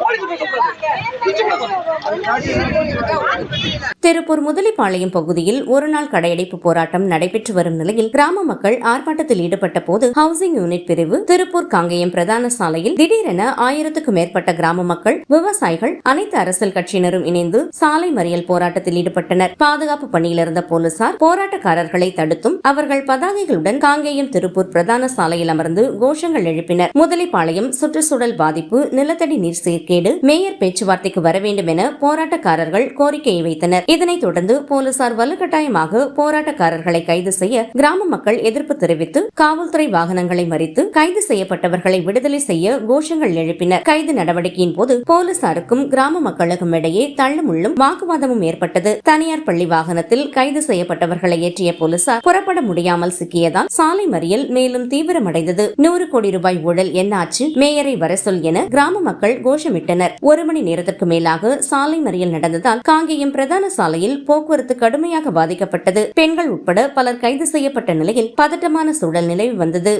Police Tiruppur Mudalipalayam பகுதியில் ஒருநாள் கடையடைப்பு போராட்டம் நடைபெற்று வரும் நிலையில் கிராம மக்கள் ஆர்ப்பாட்டத்தில் ஈடுபட்ட போது ஹவுசிங் யூனிட் பிரிவு திருப்பூர் காங்கேயம் பிரதான சாலையில் திடீரென ஆயிரத்துக்கும் மேற்பட்ட கிராம மக்கள் விவசாயிகள் அனைத்து அரசியல் கட்சியினரும் இணைந்து சாலை மறியல் போராட்டத்தில் ஈடுபட்டனர். பாதுகாப்பு பணியில் இருந்த போலீசார் போராட்டக்காரர்களை தடுத்தும் அவர்கள் பதாகைகளுடன் காங்கேயம் திருப்பூர் பிரதான சாலையில் அமர்ந்து கோஷங்கள் எழுப்பினர். முதலிப்பாளையம் சுற்றுச்சூழல் பாதிப்பு நிலத்தடி நீர் சீர்கேடு மேயர் பேச்சுவார்த்தைக்கு வர வேண்டும் என போராட்டக்காரர்கள் கோரிக்கையை வைத்தனர். இதனைத் தொடர்ந்து போலீசார் வலுக்கட்டாயமாக போராட்டக்காரர்களை கைது செய்ய கிராம மக்கள் எதிர்ப்பு தெரிவித்து காவல்துறை வாகனங்களை மறித்து கைது செய்யப்பட்டவர்களை விடுதலை செய்ய கோஷங்கள் எழுப்பினர். கைது நடவடிக்கையின் போது போலீசாருக்கும் கிராம மக்களுக்கும் இடையே தள்ளுமுள்ளும் வாக்குவாதமும் ஏற்பட்டது. தனியார் பள்ளி வாகனத்தில் கைது செய்யப்பட்டவர்களை ஏற்றிய போலீசார் புறப்பட முடியாமல் சிக்கியதால் சாலை மறியல் மேலும் தீவிரமடைந்தது. நூறு கோடி ரூபாய் ஊழல் என்னாச்சு? மேயரை வர சொல் என கிராம மக்கள் கோஷமிட்டனர். ஒரு மணி நேரத்திற்கு மேலாக சாலை மறியல் நடந்ததால் காங்கேயம் பிரதான சாலையில் போக்குவரத்து கடுமையாக பாதிக்கப்பட்டது. பெண்கள் உட்பட பலர் கைது செய்யப்பட்ட நிலையில் பதட்டமான சூழல் நிலவி வந்தது.